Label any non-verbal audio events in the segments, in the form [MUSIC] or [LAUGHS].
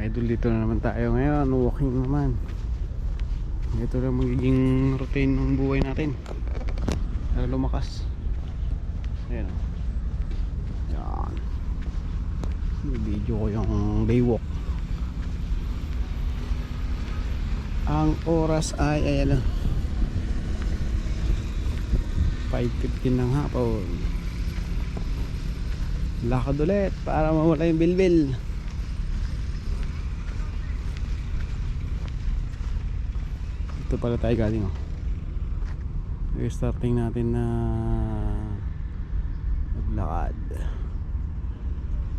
idol dito na naman tayo ngayon. Walking naman. Ito lang magiging routine ng buhay natin. Para lumakas. Ayan. Yan video ko yung baywalk. Ang oras ay ayan lang 5.15 ng hapon lakad ulit para mawala yung bilbil ito pala tayo galing oh. Yung starting natin na maglakad.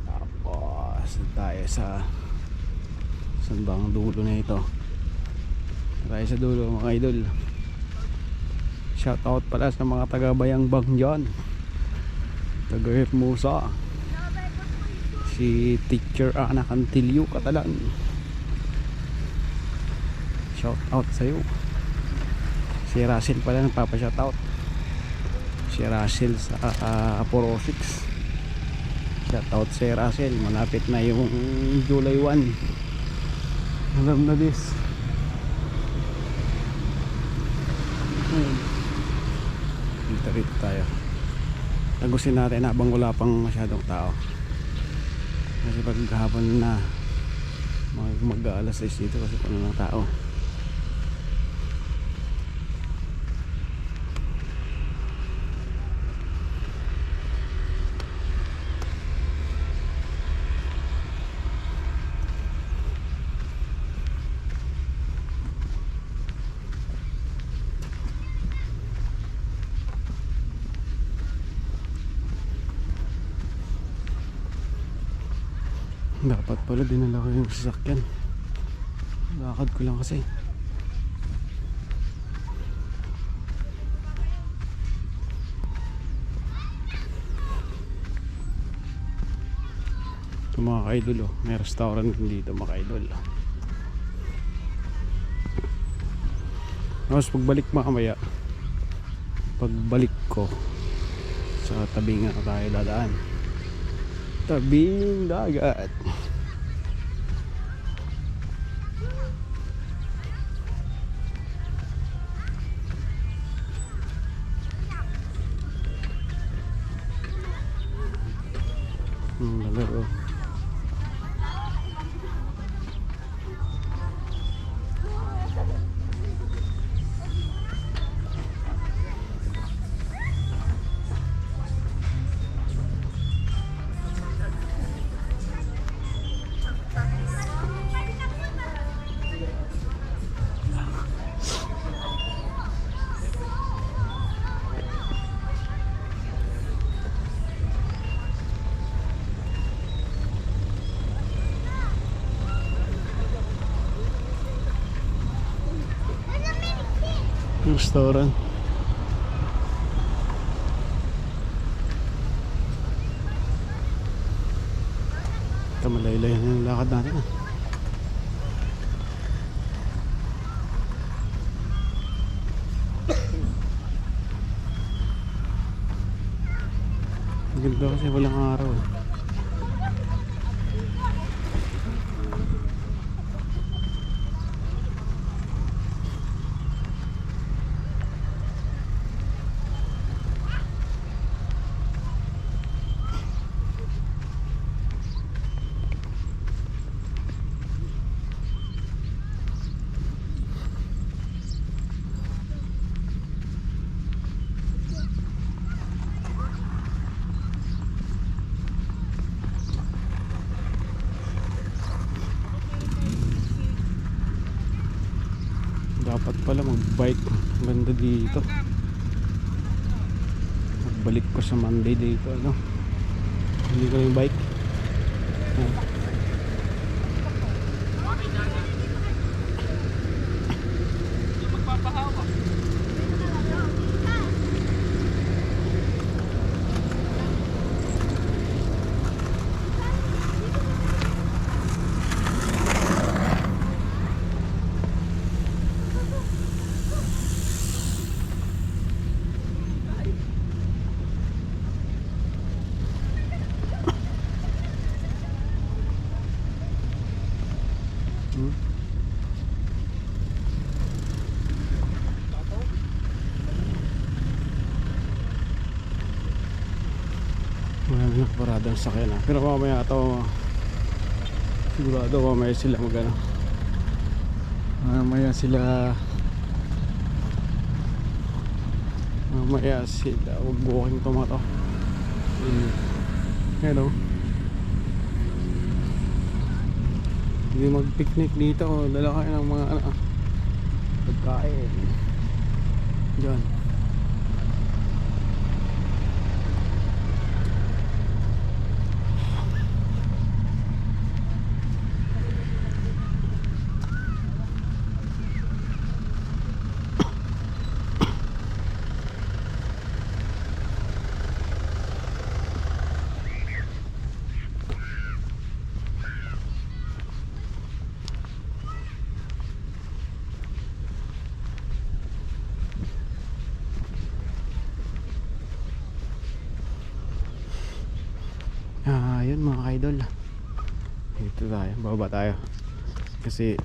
Tapos tayo sa saan bang dulo na ito. Tayo sa dulo mga idol. Shout out pala sa mga taga Bayang Bang dyan taga Hermosa si teacher Ana Cantillo Catalan shout out sa'yo. Si Russell pala nagpapa shout out si Russell sa uh, 406 shout out si Russell. Malapit na yung July 1 alam na this. Hmm. dito rito tayo. Tagusin natin habang wala pang masyadong tao. Kasi pag hapon na mag, mag alas 6 dito kasi puno ng tao Dapat pala dinala ko yung sasakyan. Lakad ko lang kasi. Ito mga ka-idol oh. May restaurant dito mga ka-idol. Tapos pagbalik mamaya, pagbalik ko, sa tabi nga tayo dadaan tabing dagat Restaurant. Ito malaylay na yung lakad natin ah. Maganda kasi walang araw eh. Dapat pala mag-bike. Ganda dito. Magbalik ko sa Monday dito. Ano? Hindi ko yung bike. Doon sa kanya pero mamaya ito sigurado mamaya sila mag ano. Mamaya sila mamaya sila huwag walking tomato mm. hello. Hindi mag picnic dito dala kayo ng mga ano pagkain. Dyan Ah, yun mga idol. Dito tayo, baba tayo. Kasi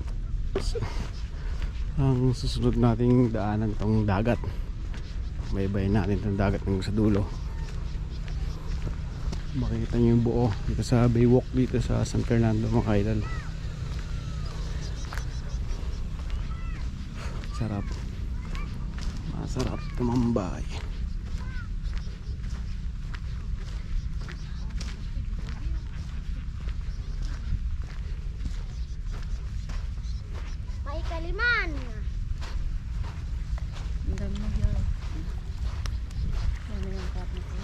ang susunod nating daanan tong dagat. Baybayin natin tong dagat ng sa dulo. Makikita niyo yung buo dito sa Baywalk dito sa San Fernando mga idol. Sarap. Masarap tumambay. May kaliman. Ang dami na yun. Ano yung cup na ko?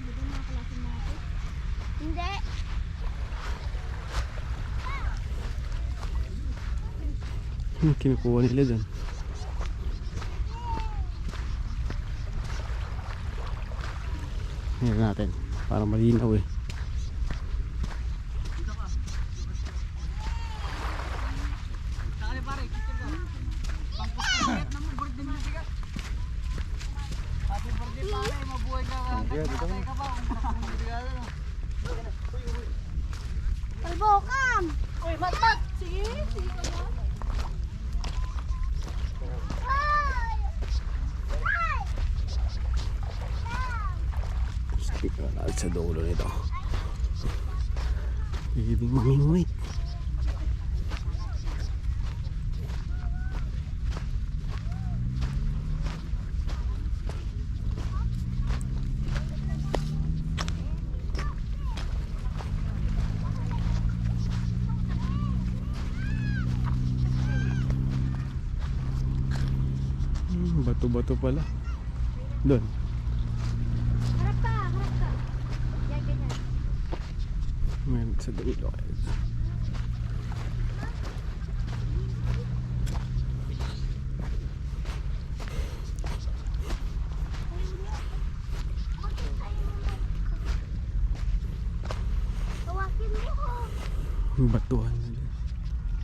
Hindi ba mga klase natin? Hindi. Hmm, kinukuha nila dun. Tingnan natin. Para malinaw eh. Palbokam. Uy, matmat. Sige, sige ka ba? Ay! Ay! Stick na natin sa dulo nito. Hindi mamingwit. Hmm, Bato-bato pala. Doon. Harap ka, harap ka. Yan, ganyan. Meron sa dulo. Ko. Batuhan.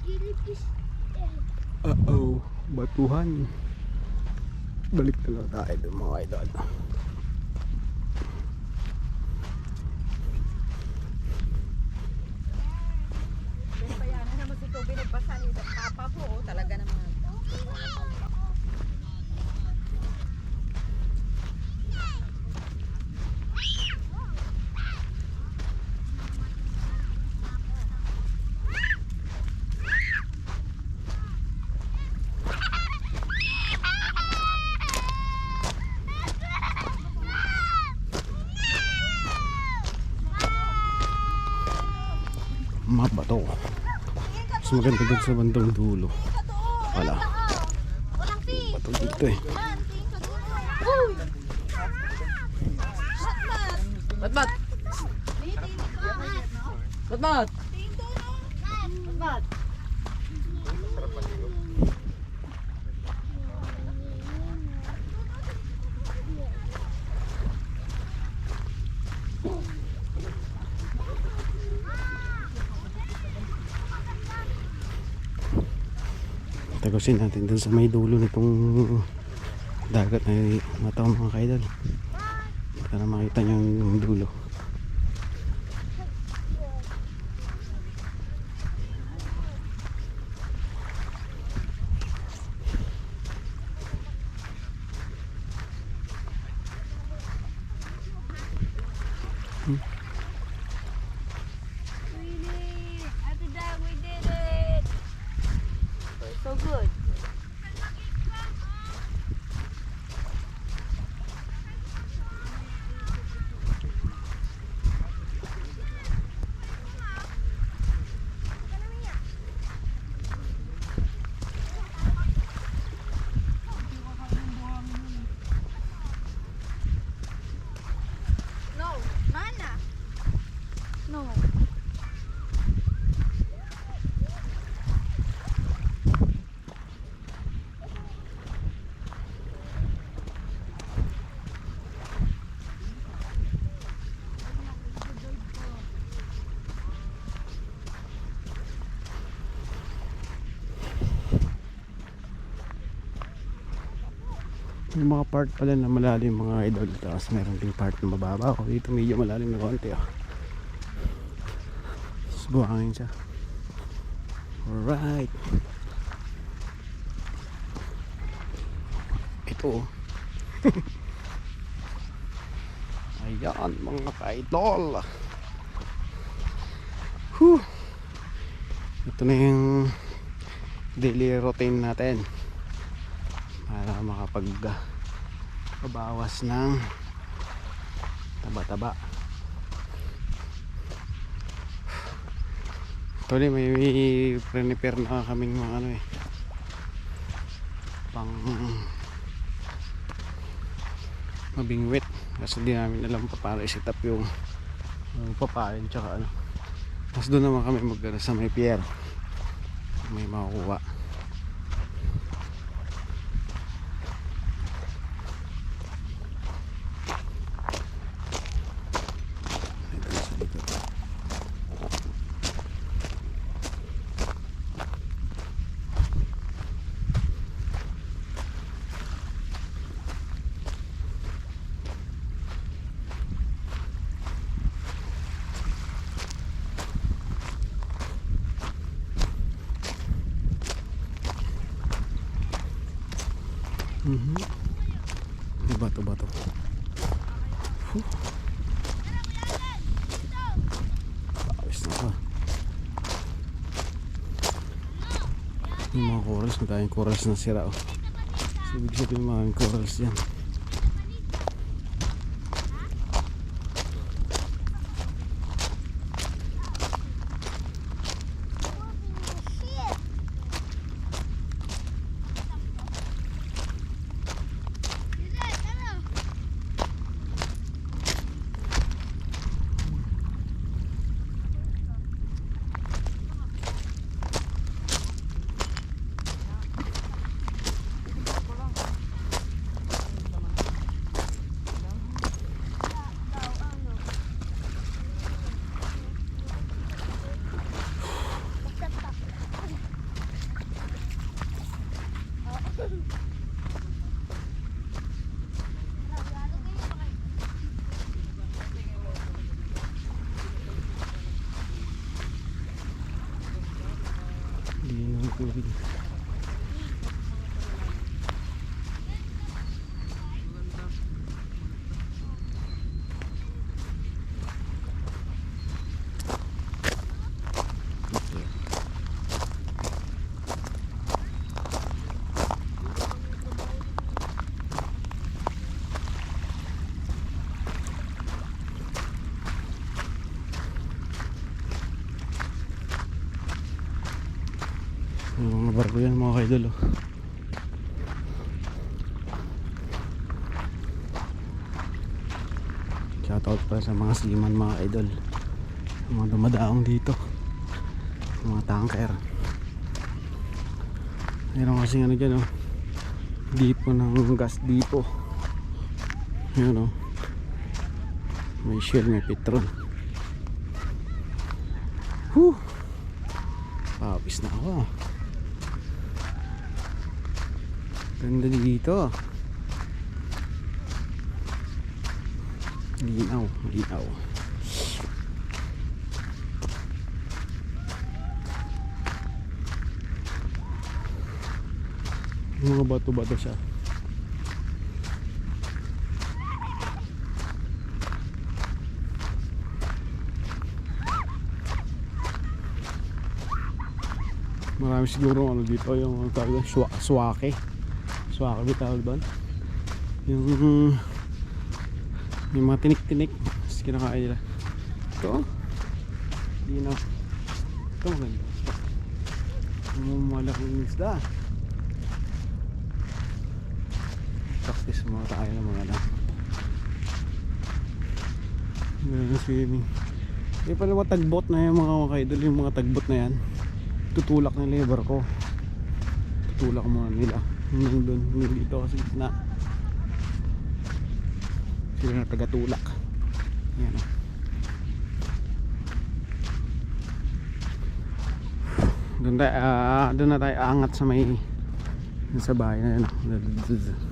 Eh, Uh-oh. Batuhan. Balik na lang tayo doon mga idol. Bayanan naman si Toby nagbasa ni Papa po. Oh, talaga naman. Mabato. Mas maganda doon sa bandang dulo. Wala. Bato dito eh. Yan, tingin sa dulo. Uy! Bat bat! Bat bat! Bat! Tagusin natin doon sa may dulo nitong dagat na mataw mga kaidol. Para makita nyo yung dulo. Yung mga part pala na malalim mga idol. Tapos meron ding part na mababa. O dito medyo malalim na konti. Oh. Tapos buhangin siya. Alright. Ito. oh. [LAUGHS] Ayan mga ka-idol. Whew. Ito na yung daily routine natin para makapag ah, pabawas ng taba-taba. Actually may, prepare na kaming mga ano eh. Pang mabingwit. Kasi di namin alam pa paano i-set up yung yung papain tsaka ano. Tapos doon naman kami mag ano, sa may pier. May makukuha Mhm. May bato-bato. Huh. Ayos na ka. Yung mga corals, madaming corals na sira oh. So, ibig sabihin maraming corals yan. Hindi naman tubig. Barko yan mga kaidol oh. Shoutout pala sa mga seaman mga idol mga dumadaong dito. Mga tanker. Meron kasi ano dyan oh. Dipo ng gas dipo Yun oh. May shell, may petrol Whew! Pawis na ako ah Ganda dito. Linaw, linaw. Mga bato-bato siya. Marami siguro ano dito yung tawag swake. Swake ba tawag doon? Yung yung mga tinik-tinik tapos kinakain nila. Ito. Di na. Ito maganda. Yung malaking isda. Practice mo tayo ng mga lang. Na swimming. Yung pala mga tagbot na yung mga kaidol, yung mga tagbot na yan. Tutulak nila yung barko. Tutulak muna nila. Yung doon, yung dito kasi na. Sila na tagatulak. Yan o. Doon tayo, ah, doon na tayo angat sa may sa bahay na yun. oh.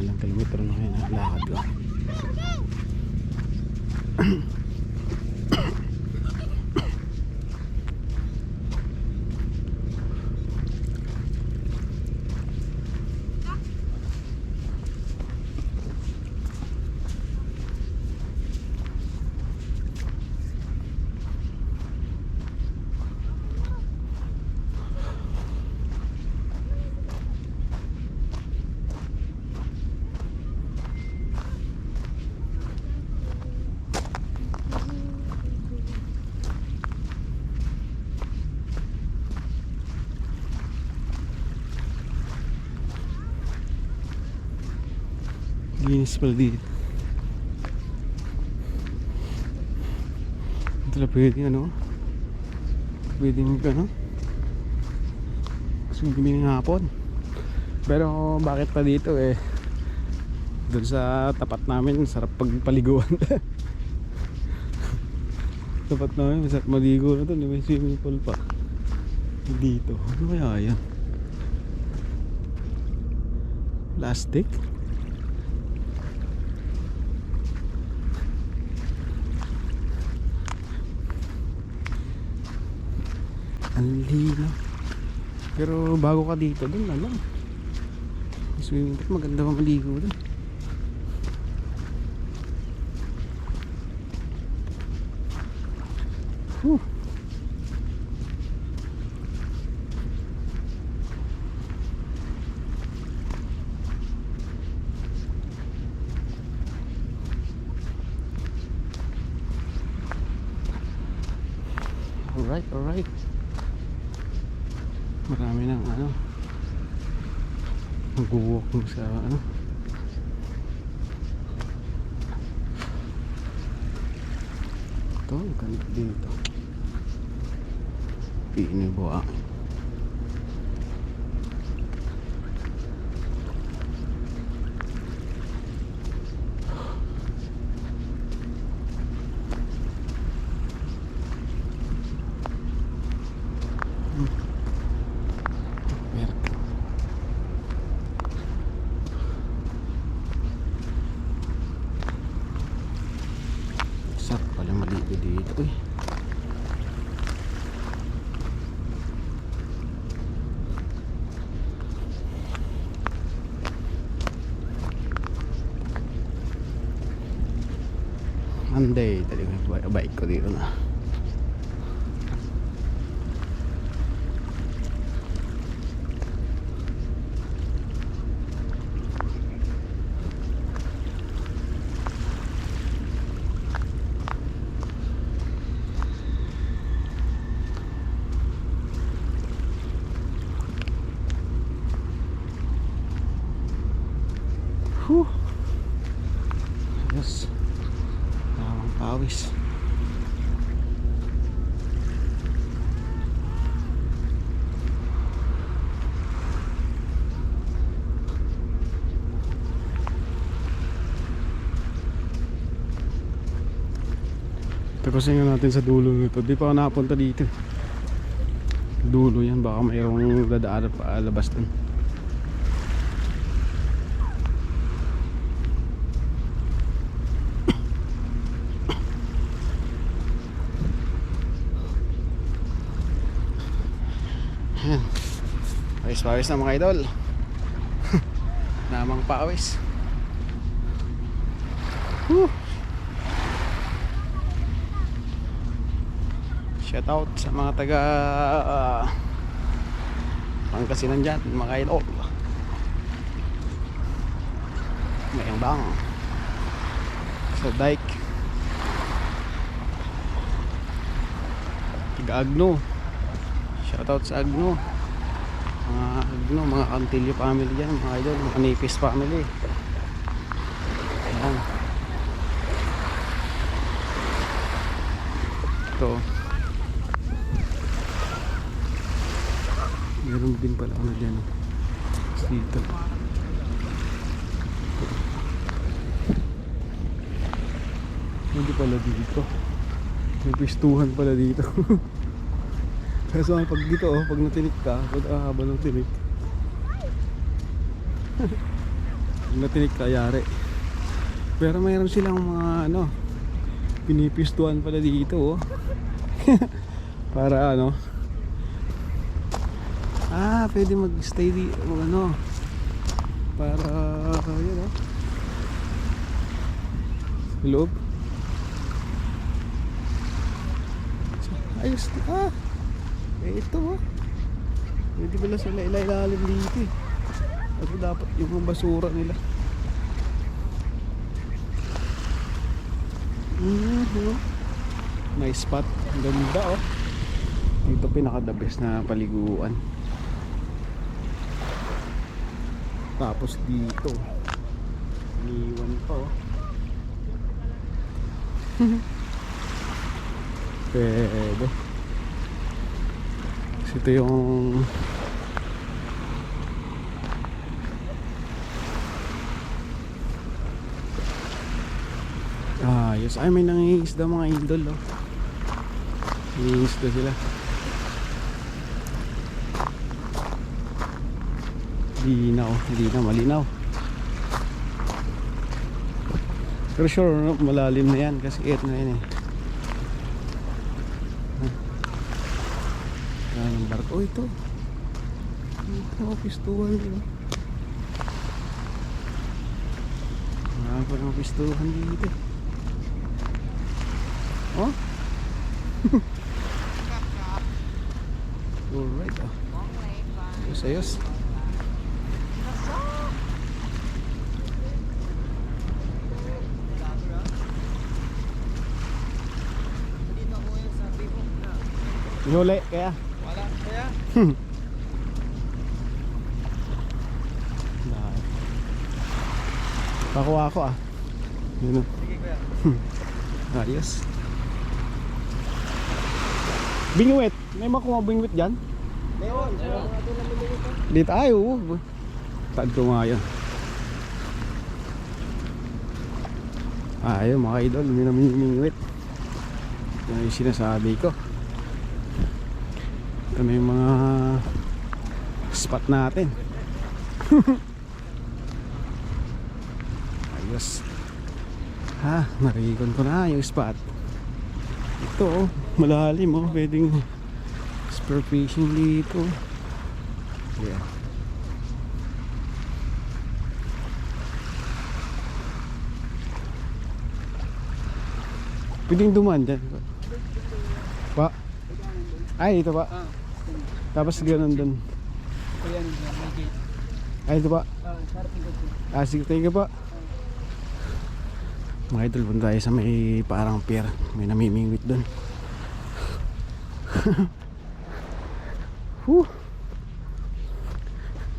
ilang kilometro na kayo na lakad ko. Pala dito. Ito na pwede ano? Pwede yung ano? Gusto yung ng hapon. Pero bakit pa dito eh? Doon sa tapat namin, sarap pagpaliguan. [LAUGHS] tapat namin, masarap maligo na doon. May swimming pool pa. Dito. Ano kaya yan? Plastic? Ang linaw. Pero bago ka dito, dun. May Swimming pool, maganda pa maligo dun. Whew. Alright, alright. Marami ng ano. Mag-walk mo sa ano. Ito, ang ganda dito. Pinibuha. Meron. Sarap pala maligo dito eh. Monday, talaga yung bike ko dito na. Whew. Yes. Tamang pawis. Tapusin nga natin sa dulo nito. Di pa ako nakapunta dito. Dulo yan. Baka mayroong dadaan pa labas dun. Pawis-pawis na mga idol. [LAUGHS] Namang pawis. Whew. Shout out sa mga taga uh, Pangasinan dyan, mga idol. Mayang bang. Sa dike. Tiga-agno. Shoutout sa Agno. Mga Agno, mga Cantillo family dyan, mga idol, mga Nipis family. Ayan. Ito. Meron din pala ano dyan. Dito. Hindi pala dito. May pistuhan pala dito. [LAUGHS] Kaso ang pag dito oh, pag natinik ka, pag ahaba ng tinik. [LAUGHS] natinik kayari pero mayroon silang mga ano pinipistuan pala dito oh. [LAUGHS] para ano ah pwede magstay di o ano para yun oh loob ayos ah eh ito oh pwede pala sila ilailalim dito eh Ako dapat yung basura nila Mhm. Nice spot. Ganda oh. Dito pinaka the best na paliguan. Tapos dito. Iniwan pa oh. [LAUGHS] Pwede. Kasi ito yung Ah, yes. Ay, may nangingisda mga idol, oh. Nangingisda sila. Linaw, linaw, malinaw. Pero sure, no, malalim na yan kasi 8 na yan eh. Yan ang barko. Oh, ito. Ito, pistuhan dito. Marami pa ng pistuhan dito. Oh? [LAUGHS] Alright, oh. Ayos, ayos. Huli, kaya? Wala kaya? Pakuha ako ah. Yun oh. Sige kuya. Ayos. Bingwit. May makuha bingwit dyan? Meron. Dito ay oo. Taad ko nga yun. Ah, ayun mga idol, may namimingwit. Yan yung sinasabi ko. Ito na yung mga spot natin. [LAUGHS] Ayos. Ha, narikon ko na yung spot. Ito oh, malalim oh, pwedeng spur fishing dito. Yeah. Pwedeng dumaan dyan. Pa. Ay, ito pa. Ah. Tapos ganun dun. Nyo may gate. Ay, ito pa. Ah. Ah, sige, thank you pa. Mga idol, punta tayo sa may parang pier. May namimingwit dun. [LAUGHS] Whew.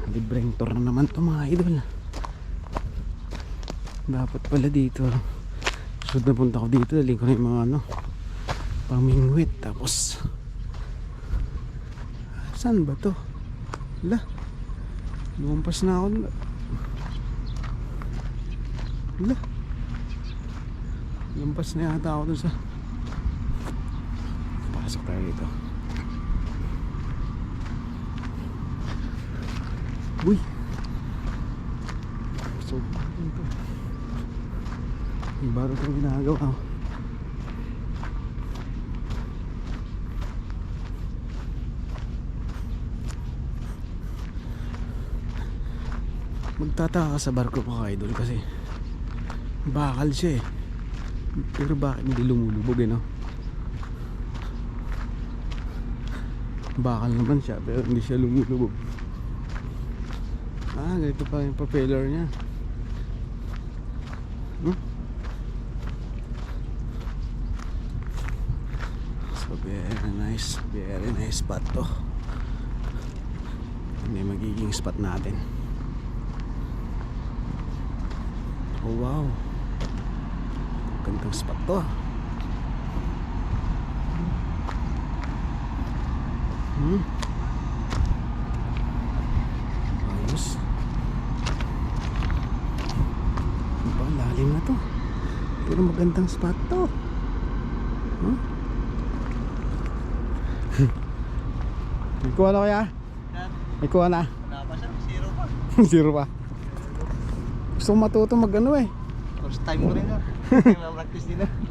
Libreng tour na naman to mga idol. Dapat pala dito. Sunod na punta ko dito. Daling ko na yung mga ano. Pamingwit. Tapos. Saan ba to? Wala. Lumampas na ako. Wala. Lampas na yata ako dun sa Pasok tayo dito Uy So to May baro itong ginagawa oh. Magtataka ka sa barko mga idol kasi bakal siya eh pero bakit hindi lumulubog eh no? Bakal naman siya pero hindi siya lumulubog. Ah, ganito pa yung propeller niya. Hmm? So very nice, very nice spot to. Yung magiging spot natin? Oh wow. Gandang spot to ah. Hmm. Ayos. Ba? Lalim na to. Pero magandang spot to. Hmm? [LAUGHS] May kuha na kaya? May kuha na? Wala pa siya. Zero pa. [LAUGHS] Zero pa. Gusto ko matuto mag ano eh. First time ko rin ah. [LAUGHS] Practice din ah. Na.